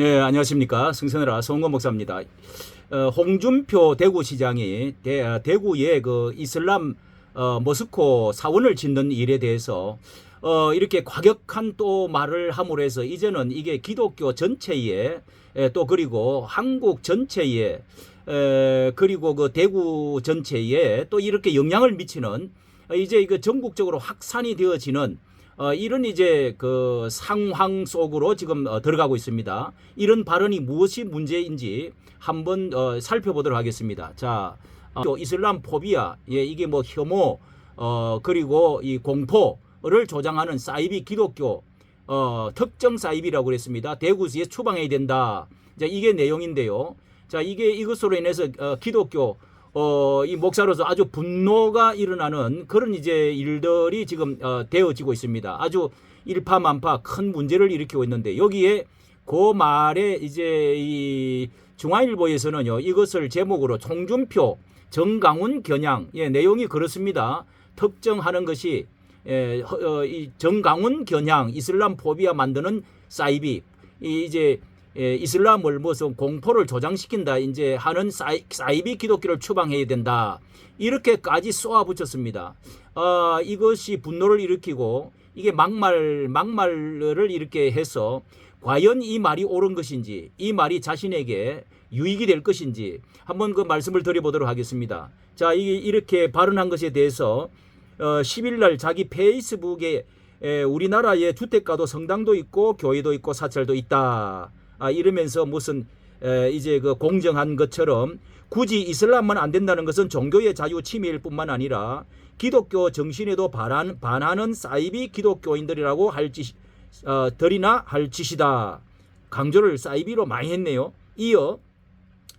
예, 안녕하십니까. 승선이라 송건 목사입니다. 어, 홍준표 대구시장이 대, 어, 대구의 그 이슬람 어, 모스코 사원을 짓는 일에 대해서 어, 이렇게 과격한 또 말을 함으로 해서 이제는 이게 기독교 전체에 에, 또 그리고 한국 전체에 에, 그리고 그 대구 전체에 또 이렇게 영향을 미치는 어, 이제 이거 전국적으로 확산이 되어지는 어, 이런 이제 그 상황 속으로 지금 어, 들어가고 있습니다. 이런 발언이 무엇이 문제인지 한번 어, 살펴보도록 하겠습니다. 자, 어, 이슬람 포비아, 예, 이게 뭐 혐오, 어, 그리고 이 공포를 조장하는 사이비 기독교, 어, 특정 사이비라고 그랬습니다. 대구시에 추방해야 된다. 자, 이게 내용인데요. 자, 이게 이것으로 인해서 어, 기독교 어, 이 목사로서 아주 분노가 일어나는 그런 이제 일들이 지금 어, 되어지고 있습니다. 아주 일파만파 큰 문제를 일으키고 있는데 여기에 그 말에 이제 이 중앙일보에서는요 이것을 제목으로 총준표 정강훈 겨냥 예, 내용이 그렇습니다. 특정하는 것이 예, 허- 어, 이 정강훈 겨냥 이슬람 포비아 만드는 사이비 이 이제 예, 이슬람을 무슨 공포를 조장시킨다 이제 하는 사이, 사이비 기독교를 추방해야 된다 이렇게까지 쏘아붙였습니다. 아 이것이 분노를 일으키고 이게 막말 막말을 이렇게 해서 과연 이 말이 옳은 것인지 이 말이 자신에게 유익이 될 것인지 한번 그 말씀을 드려보도록 하겠습니다. 자 이게 이렇게 발언한 것에 대해서 어, 10일 날 자기 페이스북에 에, 우리나라에 주택가도 성당도 있고 교회도 있고 사찰도 있다. 아, 이러면서 무슨 에, 이제 그 공정한 것처럼 굳이 이슬람만 안 된다는 것은 종교의 자유 침해일 뿐만 아니라 기독교 정신에도 반한, 반하는 사이비 기독교인들이라고 할 짓, 어, 들이나 할 짓이다. 강조를 사이비로 많이 했네요. 이어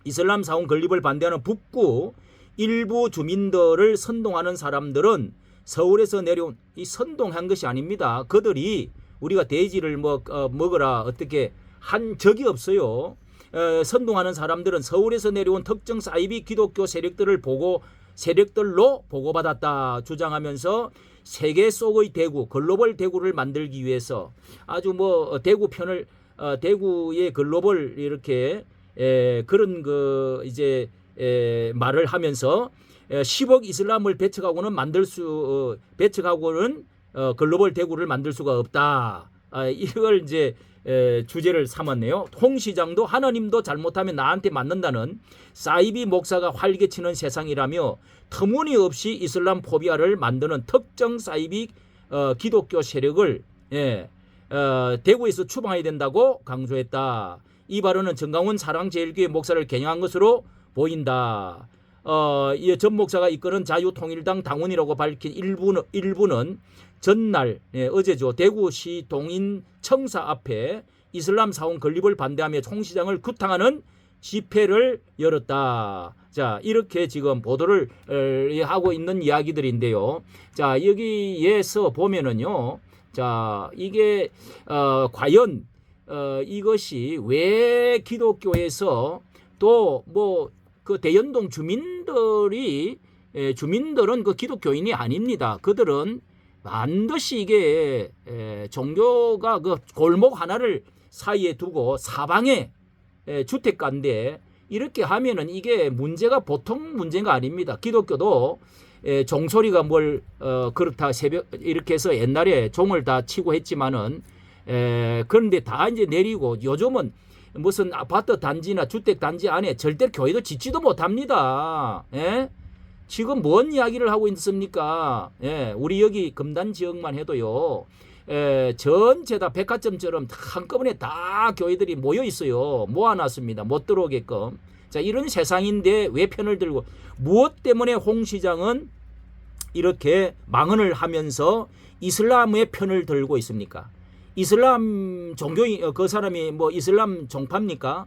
이슬람 사원 건립을 반대하는 북구 일부 주민들을 선동하는 사람들은 서울에서 내려온 이 선동한 것이 아닙니다. 그들이 우리가 돼지를 뭐 어, 먹어라 어떻게 한 적이 없어요. 어, 선동하는 사람들은 서울에서 내려온 특정 사이비 기독교 세력들을 보고 세력들로 보고받았다 주장하면서 세계 속의 대구 글로벌 대구를 만들기 위해서 아주 뭐 대구 편을 어, 대구의 글로벌 이렇게 에, 그런 그 이제 에, 말을 하면서 에, 10억 이슬람을 배척하고는 만들 수 어, 배척하고는 어, 글로벌 대구를 만들 수가 없다. 아, 이걸 이제 에, 주제를 삼았네요. 홍 시장도 하나님도 잘못하면 나한테 맞는다는 사이비 목사가 활개치는 세상이라며 터무니없이 이슬람 포비아를 만드는 특정 사이비 어, 기독교 세력을 예, 어, 대구에서 추방해야 된다고 강조했다. 이 발언은 정강훈 사랑제일교회 목사를 겨냥한 것으로 보인다. 어, 이전 목사가 이끄는 자유통일당 당원이라고 밝힌 일부는, 일부는 전날 예, 어제죠 대구시 동인 청사 앞에 이슬람 사원 건립을 반대하며 총 시장을 구탕하는 집회를 열었다. 자 이렇게 지금 보도를 어, 하고 있는 이야기들인데요. 자 여기에서 보면은요. 자 이게 어, 과연 어, 이것이 왜 기독교에서 또뭐 그 대연동 주민들이 에, 주민들은 그 기독교인이 아닙니다. 그들은 반드시 이게 에, 종교가 그 골목 하나를 사이에 두고 사방에 에, 주택가인데 이렇게 하면은 이게 문제가 보통 문제가 아닙니다. 기독교도 에, 종소리가 뭘 어, 그렇다 새벽 이렇게 해서 옛날에 종을 다 치고 했지만은 에, 그런데 다 이제 내리고 요즘은 무슨 아파트 단지나 주택 단지 안에 절대 교회도 짓지도 못합니다. 예? 지금 뭔 이야기를 하고 있습니까? 예, 우리 여기 금단 지역만 해도요. 에, 전체 다 백화점처럼 다 한꺼번에 다 교회들이 모여 있어요. 모아놨습니다. 못 들어오게끔. 자, 이런 세상인데 왜 편을 들고 무엇 때문에 홍 시장은 이렇게 망언을 하면서 이슬람의 편을 들고 있습니까? 이슬람 종교인 어, 그 사람이 뭐 이슬람 종파입니까?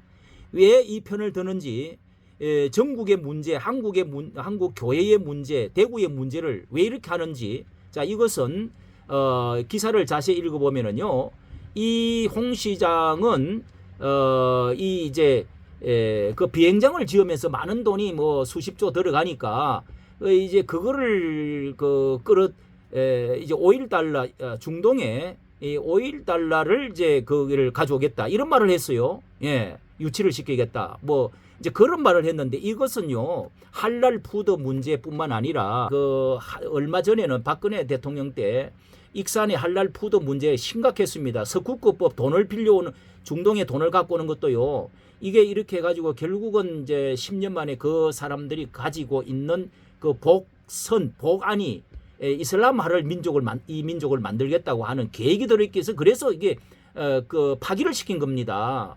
왜 이 편을 드는지 에, 전국의 문제, 한국의 문, 한국 교회의 문제, 대구의 문제를 왜 이렇게 하는지 자 이것은 어, 기사를 자세히 읽어보면은요 이 홍 시장은 어, 이 이제 에, 그 비행장을 지으면서 많은 돈이 뭐 수십조 들어가니까 어, 이제 그거를 그 끌어 에, 이제 오일 달러 어, 중동에 이 5일 달러를 이제 그를 가져오겠다 이런 말을 했어요. 예, 유치를 시키겠다. 뭐 이제 그런 말을 했는데 이것은요 할랄 푸드 문제뿐만 아니라 그 하- 얼마 전에는 박근혜 대통령 때 익산의 할랄 푸드 문제 심각했습니다. 석국급법 돈을 빌려오는 중동에 돈을 갖고 오는 것도요. 이게 이렇게 해가지고 결국은 이제 10년 만에 그 사람들이 가지고 있는 그 복선 복안이 에, 이슬람화를 민족을 만, 이 민족을 만들겠다고 하는 계획이 들어있기서 그래서 이게 어, 그 파기를 시킨 겁니다.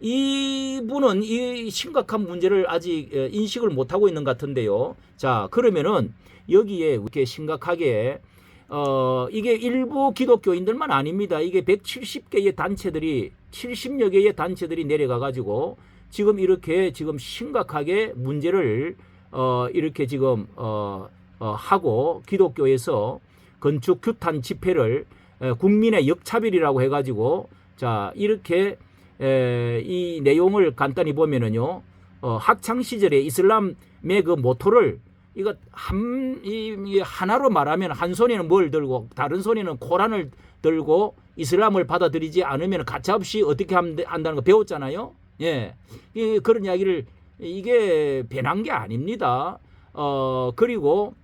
이분은 이 심각한 문제를 아직 에, 인식을 못하고 있는 것 같은데요. 자 그러면은 여기에 이렇게 심각하게 어 이게 일부 기독교인들만 아닙니다. 이게 170개의 단체들이 70여 개의 단체들이 내려가 가지고 지금 이렇게 지금 심각하게 문제를 어 이렇게 지금 어, 어 하고 기독교에서 건축 규탄 집회를 에, 국민의 역차별이라고 해가지고 자 이렇게 에, 이 내용을 간단히 보면은요 어, 학창 시절에 이슬람의 그 모토를 이거 한 하나로 말하면 한 손에는 뭘 들고 다른 손에는 코란을 들고 이슬람을 받아들이지 않으면 가차없이 어떻게 한다는 거 배웠잖아요. 예, 이, 그런 이야기를 이게 배난 게 아닙니다. 어 그리고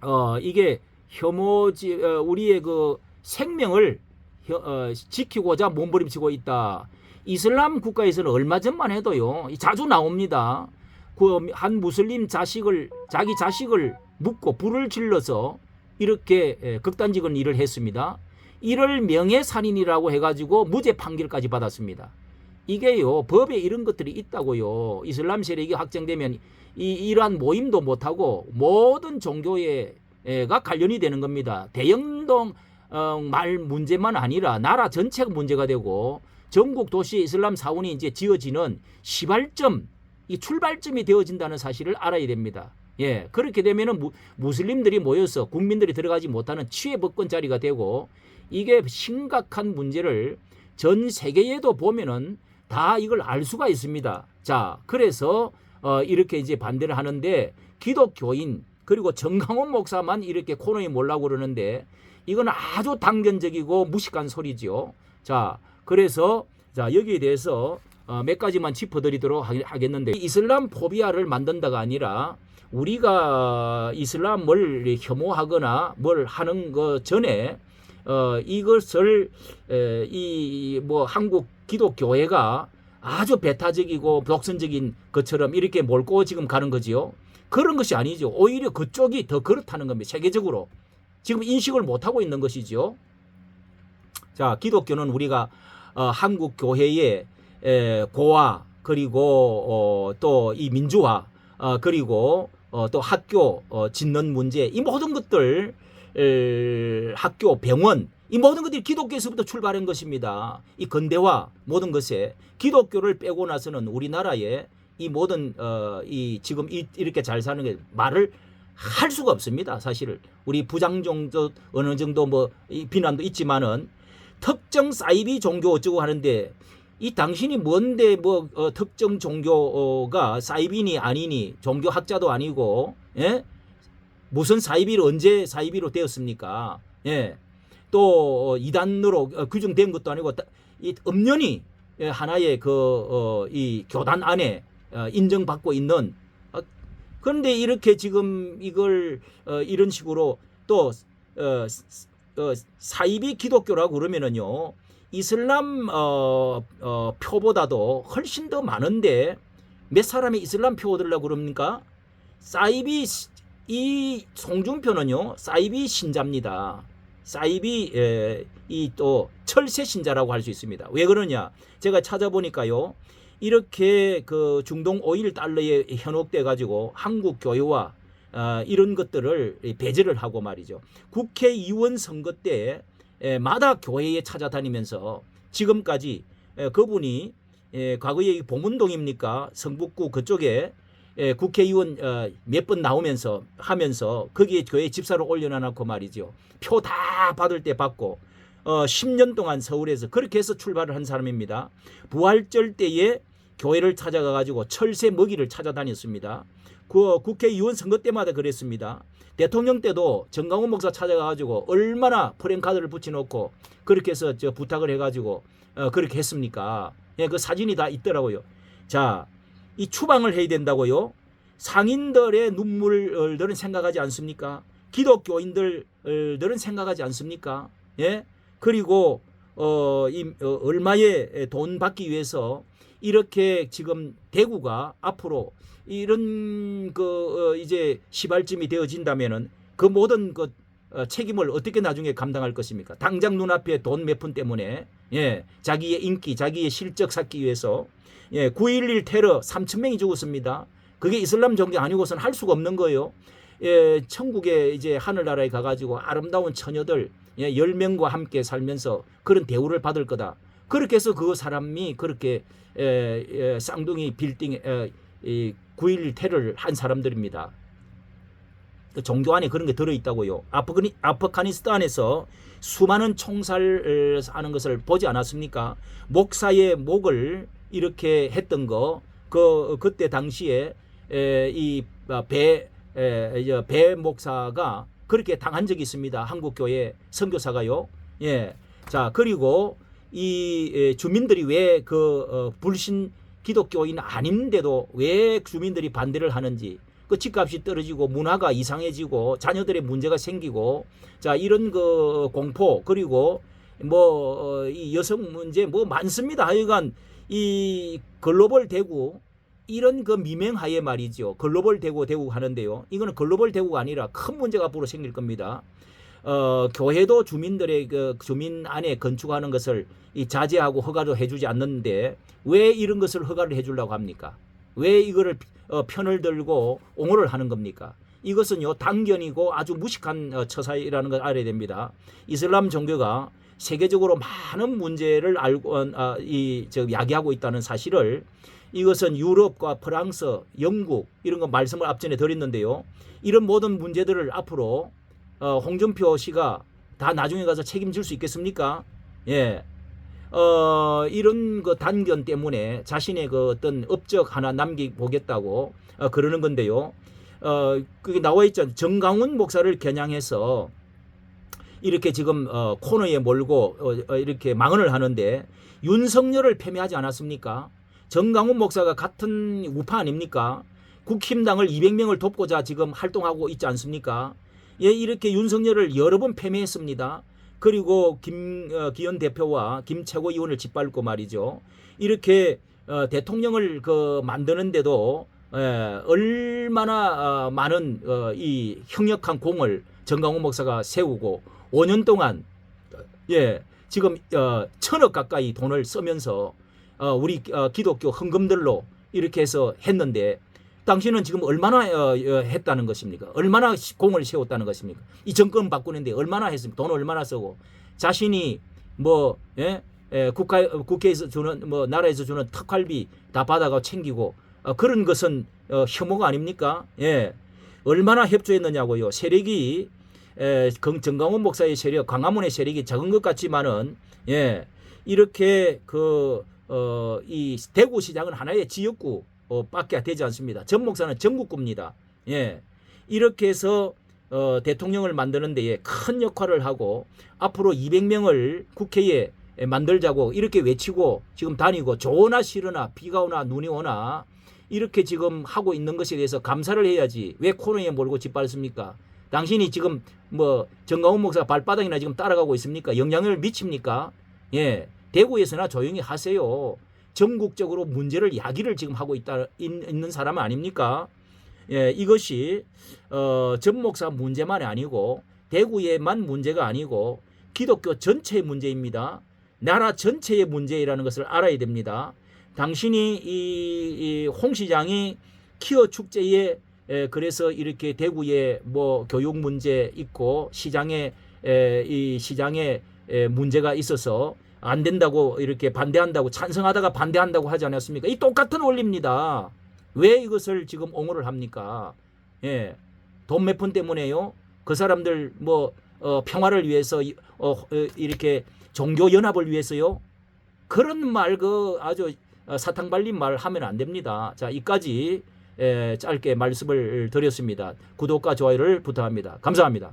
어 이게 혐오지 어, 우리의 그 생명을 혀- 어, 지키고자 몸부림치고 있다. 이슬람 국가에서는 얼마 전만 해도요 이 자주 나옵니다. 그 한 무슬림 자식을 자기 자식을 묻고 불을 질러서 이렇게 에, 극단적인 일을 했습니다. 이를 명예살인이라고 해가지고 무죄 판결까지 받았습니다. 이게요 법에 이런 것들이 있다고요. 이슬람 세력이 확정되면 이 이러한 모임도 못하고 모든 종교에가 관련이 되는 겁니다. 대영동 어, 말 문제만 아니라 나라 전체가 문제가 되고 전국 도시 이슬람 사원이 이제 지어지는 시발점 이 출발점이 되어진다는 사실을 알아야 됩니다. 예, 그렇게 되면은 무, 무슬림들이 모여서 국민들이 들어가지 못하는 취해 법권 자리가 되고 이게 심각한 문제를 전 세계에도 보면은 다 이걸 알 수가 있습니다. 자, 그래서 어, 이렇게 이제 반대를 하는데 기독교인 그리고 정강원 목사만 이렇게 코너에 몰라고 그러는데 이건 아주 당견적이고 무식한 소리지요. 자, 그래서 자 여기에 대해서 어, 몇 가지만 짚어드리도록 하- 하겠는데 이슬람 포비아를 만든다가 아니라 우리가 이슬람을 혐오하거나 뭘 하는 것 전에 어, 이것을 이 뭐 한국 기독교회가 아주 배타적이고 독선적인 것처럼 이렇게 몰고 지금 가는 거지요. 그런 것이 아니죠. 오히려 그쪽이 더 그렇다는 겁니다. 세계적으로 지금 인식을 못 하고 있는 것이죠. 자, 기독교는 우리가 어, 한국 교회의 에, 고화 그리고 어, 또 이 민주화 어, 그리고 어, 또 학교 어, 짓는 문제 이 모든 것들 에, 학교 병원 이 모든 것들이 기독교에서부터 출발한 것입니다. 이 근대화 모든 것에 기독교를 빼고 나서는 우리나라에 이 모든 어, 이 지금 이, 이렇게 잘 사는 게 말을 할 수가 없습니다. 사실 우리 부장 정도 어느 정도 뭐이 비난도 있지만은 특정 사이비 종교 어쩌고 하는데 이 당신이 뭔데 뭐 어, 특정 종교가 사이비니 아니니 종교 학자도 아니고 예? 무슨 사이비로 언제 사이비로 되었습니까? 예. 또 어, 이단으로 어, 규정된 것도 아니고 따- 이 엄연히 예, 하나의 그이 교단 안에 어, 인정받고 있는 어, 그런데 이렇게 지금 이걸 어, 이런 식으로 또 어, 스- 어, 사이비 기독교라고 그러면은요 이슬람 어, 어, 표보다도 훨씬 더 많은데 몇 사람이 이슬람 표 얻으려고 그럽니까? 사이비 시- 이 송중표는요 사이비 신자입니다. 사이비 이 또 철새 신자라고 할 수 있습니다. 왜 그러냐? 제가 찾아보니까요. 이렇게 그 중동 오일 달러에 현혹돼 가지고 한국 교회와 어, 이런 것들을 배제를 하고 말이죠. 국회의원 선거 때 에, 마다 교회에 찾아다니면서 지금까지 에, 그분이 에, 과거에 이 봉문동입니까 성북구 그쪽에 에, 국회의원 어, 몇 번 나오면서 하면서 거기에 교회 집사를 올려놔놓고 말이죠. 표 다 받을 때 받고 어, 10년 동안 서울에서 그렇게 해서 출발을 한 사람입니다. 부활절 때에 교회를 찾아가 가지고 철새 먹이를 찾아다녔습니다. 그 국회의원 선거 때마다 그랬습니다. 대통령 때도 정강훈 목사 찾아가 가지고 얼마나 프랭카드를 붙여놓고 그렇게 해서 저 부탁을 해가지고 어, 그렇게 했습니까? 예, 그 사진이 다 있더라고요. 자, 이 추방을 해야 된다고요. 상인들의 눈물들은 생각하지 않습니까? 기독교인들들은 생각하지 않습니까? 예? 그리고 어, 이 어, 얼마의 돈 받기 위해서 이렇게 지금 대구가 앞으로 이런 그 어, 이제 시발점이 되어진다면은 그 모든 그 어, 책임을 어떻게 나중에 감당할 것입니까? 당장 눈앞에 돈 몇 푼 때문에 예, 자기의 인기, 자기의 실적 쌓기 위해서 예, 9.11 테러 3천 명이 죽었습니다. 그게 이슬람 종교 아니고서는 할 수가 없는 거예요. 예, 천국에 이제 하늘나라에 가가지고 아름다운 처녀들 예, 10명과 함께 살면서 그런 대우를 받을 거다. 그렇게 해서 그 사람이 그렇게 에, 에, 쌍둥이 빌딩 에, 이9.11 테러를 한 사람들입니다. 그 종교 안에 그런 게 들어있다고요. 아프가니, 아프가니스탄에서 수많은 총살을 하는 것을 보지 않았습니까? 목사의 목을 이렇게 했던 거, 그 그때 당시에 에, 이배 에, 배 목사가 그렇게 당한 적이 있습니다. 한국 교회 선교사가요. 예. 자 그리고 이 에, 주민들이 왜그 어, 불신 기독교인 아닌데도 왜 주민들이 반대를 하는지 그 집값이 떨어지고 문화가 이상해지고 자녀들의 문제가 생기고 자 이런 그 공포 그리고 뭐 이 여성 문제 뭐 많습니다. 하여간 이 글로벌 대구 이런 그 미명하에 말이죠. 글로벌 대구 대구 하는데요. 이거는 글로벌 대구가 아니라 큰 문제가 앞으로 생길 겁니다. 어, 교회도 주민들의 그 주민 안에 건축하는 것을 이 자제하고 허가도 해주지 않는데 왜 이런 것을 허가를 해주려고 합니까? 왜 이거를 어, 편을 들고 옹호를 하는 겁니까? 이것은요 당견이고 아주 무식한 어, 처사이라는 걸 알아야 됩니다. 이슬람 종교가 세계적으로 많은 문제를 알고 어, 아, 이저 야기하고 있다는 사실을 이것은 유럽과 프랑스, 영국 이런 거 말씀을 앞전에 드렸는데요. 이런 모든 문제들을 앞으로 어, 홍준표 씨가 다 나중에 가서 책임질 수 있겠습니까? 예. 어, 이런 그 단견 때문에 자신의 그 어떤 업적 하나 남기 보겠다고 어, 그러는 건데요. 어, 그게 나와 있죠. 정강훈 목사를 겨냥해서 이렇게 지금 어, 코너에 몰고 어, 어, 이렇게 망언을 하는데 윤석열을 패배하지 않았습니까? 정강훈 목사가 같은 우파 아닙니까? 국힘당을 200명을 돕고자 지금 활동하고 있지 않습니까? 예, 이렇게 윤석열을 여러 번 패배했습니다. 그리고 김기현 어, 대표와 김 최고위원을 짓밟고 말이죠. 이렇게 어, 대통령을 그 만드는데도 에, 얼마나 어, 많은 어, 이 형력한 공을 정강훈 목사가 세우고 5년 동안 예 지금 어, 천억 가까이 돈을 쓰면서 어, 우리 어, 기독교 헌금들로 이렇게 해서 했는데 당신은 지금 얼마나 어, 어, 했다는 것입니까? 얼마나 시- 공을 세웠다는 것입니까? 이 정권 바꾸는데 얼마나 했습니까? 돈 얼마나 쓰고 자신이 뭐 예? 에, 국가 국회에서 주는 뭐 나라에서 주는 특활비 다 받아가 챙기고 어, 그런 것은 어, 혐오가 아닙니까? 예. 얼마나 협조했느냐고요. 세력이 에, 정- 정강훈 목사의 세력, 광화문의 세력이 작은 것 같지만은 예. 이렇게 그 어, 이 대구 시장은 하나의 지역구 어, 밖에 되지 않습니다. 전 목사는 전국구입니다. 예. 이렇게 해서 어, 대통령을 만드는 데에 큰 역할을 하고 앞으로 200명을 국회에 만들자고 이렇게 외치고 지금 다니고 좋으나 싫으나 비가 오나 눈이 오나 이렇게 지금 하고 있는 것에 대해서 감사를 해야지 왜 코너에 몰고 짓밟습니까? 당신이 지금 뭐 정강훈 목사 발바닥이나 지금 따라가고 있습니까? 영향을 미칩니까? 예. 대구에서나 조용히 하세요. 전국적으로 문제를 야기를 지금 하고 있다 있- 있는 사람 아닙니까? 예, 이것이 어, 전 목사 문제만이 아니고 대구에만 문제가 아니고 기독교 전체의 문제입니다. 나라 전체의 문제라는 것을 알아야 됩니다. 당신이 이, 이 홍 시장이 키어 축제에 에, 그래서 이렇게 대구에 뭐 교육 문제 있고 시장에 에, 이 시장에 에, 문제가 있어서 안 된다고 이렇게 반대한다고 찬성하다가 반대한다고 하지 않았습니까? 이 똑같은 원리입니다. 왜 이것을 지금 옹호를 합니까? 예. 돈 몇 푼 때문에요. 그 사람들 뭐 어, 평화를 위해서 이- 어, 어, 이렇게 종교 연합을 위해서요. 그런 말 그 아주 어, 사탕 발린 말 하면 안 됩니다. 자, 이까지 에, 짧게 말씀을 드렸습니다. 구독과 좋아요를 부탁합니다. 감사합니다.